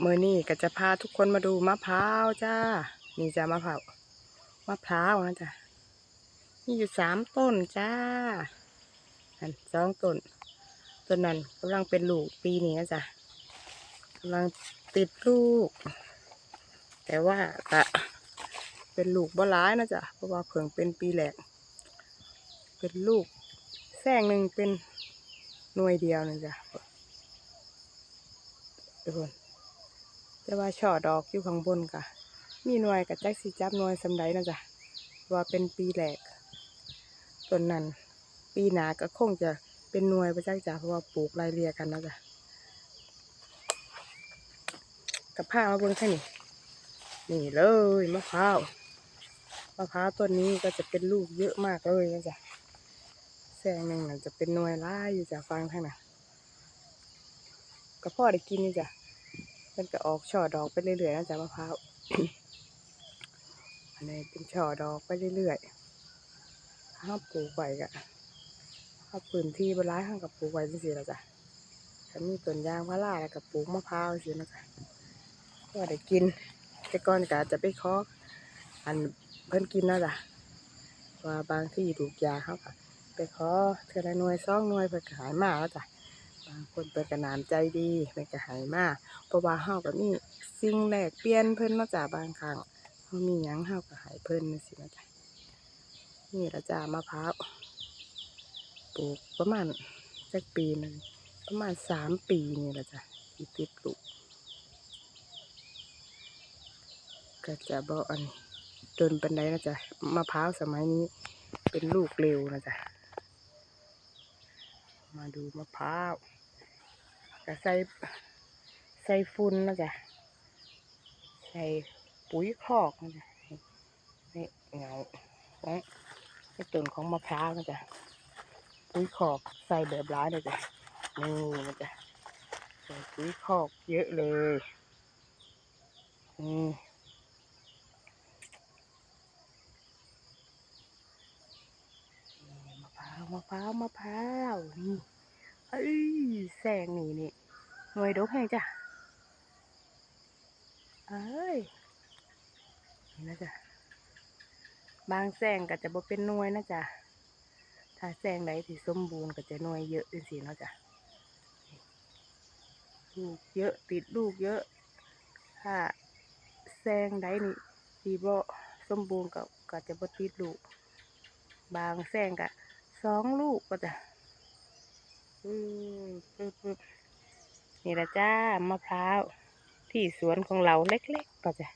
เมื่อนี้ก็จะพาทุกคนมาดูมะพร้าวจ้า นี่จ้ามะพร้าว มะพร้าวนะจ้ะมีอยู่สามต้นจ้าอันสองต้น ต้นนั้นกำลังเป็นลูกปีนี้นะจ้ะกำลังติดลูก แต่ว่าก็เป็นลูกบ่ร้ายนะจ๊ะเพราะว่าเพิ่งเป็นปีแรกเป็นลูกแซงหนึ่งเป็นหน่วยเดียวนะจ๊ะทุกคน แต่ว่าช่อดอกอยู่ข้างบนกะมีหน่วยกับแจ็คสีจับหน่วยสำไดนะจ๊ะว่าเป็นปีแรกต้นนั้นปีหนาก็คงจะเป็นหน่วยประจักษ์จ้ะเพราะว่าปลูกรายเรียกันนะจ๊ะกับผ้ามาเบิ่งแค่นี้นี่เลยมะพร้าวมะพร้าวต้นนี้ก็จะเป็นลูกเยอะมากเลยนะจ๊ะแซงหนึ่งน่ะจะเป็นหน่วยล่าอยู่จ้ะฟังข้างน้าก็พ่อได้กินนี่จ้ะ มันก็ออกช่อดอกไปเรื่อยๆนะจ๊ะมะพร้าวอันนี้เป็นช่อดอกไปเรื่อยๆถ้าปลูกไว้ก็ถ้าพื้นที่บร้ายห้างกับปลูกไว้จังซี่ละจ้ะถ้ามีต้นยางพาราแล้วก็ปลูกมะพร้าวสินะจ๊ะก็ได้กิน แต่ก่อนก็อาจะไปขออันเพิ่นกินนะจ๊ะว่าบางที่ถูกยาเขาก็ไปขอเทือละหน่วยสองหน่วยเพิ่นก็หายมาแล้วจ้ะ คนเพิ่นก็นามใจดีเพิ่นก็หายมากเพราะว่าเฮาก็มีสิ่งแลกเปลี่ยนเพิ่นนาะจ้ะบางครั้งเฮามีหยังเฮาก็ให้เพิ่นจังซี่นะจ๊ะนี่ละจ้ามะพร้าวปลูกประมาณจักปีหนึงประมาณสามปีนี่ละจ้ะที่ติดลูกก็จะบ่อันจนปันไดนะจ๊ะมะพร้าวสมัยนี้เป็นลูกเร็วนะจ๊ะมาดูมะพร้าว ก็ใส่ใส่ฝุ่นนะจ๊ะใส่ปุ๋ยคอกนะจ๊ะนี่เงาของในต้นของมะพร้าวนะจ๊ะปุ๋ยคอกใส่แบบร้ายเลยจ้ะนี่นะจ๊ะใส่ปุ๋ยคอกเยอะเลยนี่มะพร้าวมะพร้าวมะพร้าวนี่ เอ้ยแสงนี่นี่หน่วยดกแห้งจ้ะเอ้ยนี่นะจ๊ะบางแซงก็จะบ่เป็นหน่วยนะจ๊ะถ้าแซงใดที่สมบูรณ์ก็จะหน่วยเยอะเป็นสีเนาะจ๊ะลูกเยอะติดลูกเยอะ ถ้าแซงใดนี่ที่บ่สมบูรณ์ก็ก็จะบ่ติดลูก บางแซงก็สองลูกก็จะ นี่ละจ้ามะพร้าวที่สวนของเราเล็กๆก็จะ